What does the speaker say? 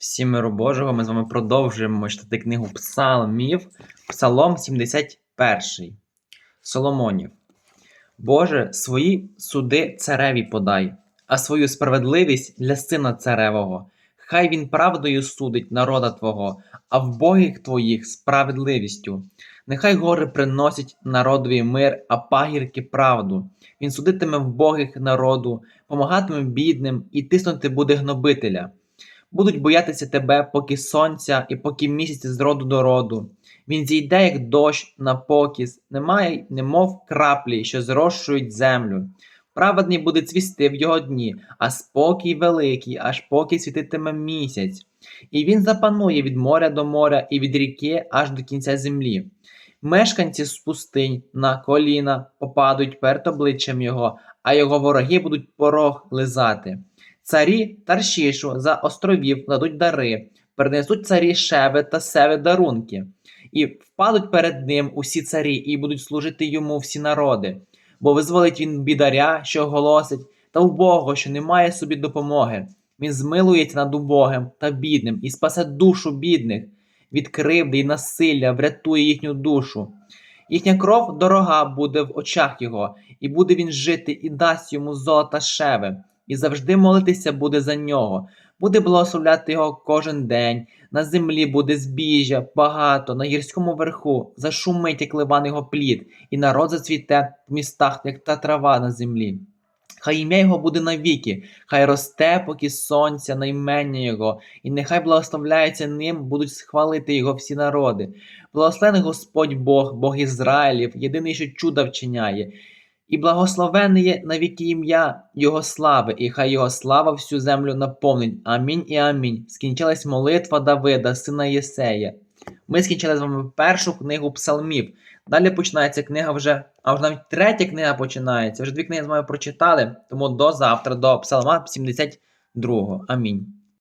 Всім миру Божого, ми з вами продовжуємо читати книгу Псалмів, Псалом 71. Соломонів. Боже, свої суди цареві подай, а свою справедливість для сина царевого. Хай він правдою судить народа Твого, а в богих Твоїх справедливістю. Нехай гори приносять народові мир, а пагірки правду. Він судитиме вбогих народу, помагатиме бідним і тиснути буде гнобителя. Будуть боятися тебе, поки сонця і поки місяць з роду до роду. Він зійде, як дощ на покіс, немає, немов краплі, що зрощують землю. Праведний буде цвісти в його дні, а спокій великий, аж поки світитиме місяць. І він запанує від моря до моря і від ріки аж до кінця землі. Мешканці з пустинь на коліна попадуть перед обличчям його, а його вороги будуть порог лизати. Царі Таршішу за островів кладуть дари, принесуть царі Шеви та Севи дарунки, і впадуть перед ним усі царі, і будуть служити йому всі народи. Бо визволить він бідаря, що голосить, та убогого, що не має собі допомоги. Він змилується над убогим та бідним і спасе душу бідних, від кривди і насилля врятує їхню душу. Їхня кров дорога буде в очах його, і буде він жити, і дасть йому золота шеви і завжди молитися буде за нього, буде благословляти його кожен день. На землі буде збіжжя, багато, на гірському верху, зашумить, як ливан його плід, і народ зацвіте в містах, як та трава на землі. Хай ім'я його буде навіки, хай росте, поки сонця, наймення його, і нехай благословляється ним, будуть схвалити його всі народи. Благословений Господь Бог, Бог Ізраїлів, єдиний, що чуда вчиняє. І благословенне є навіки ім'я Його слави, і хай Його слава всю землю наповнить. Амінь і амінь. Скінчилась молитва Давида, сина Єсея. Ми скінчили з вами першу книгу псалмів. Далі починається книга вже, а вже навіть третя книга починається. Вже дві книги з вами прочитали, тому до завтра, до псалма 72. Амінь.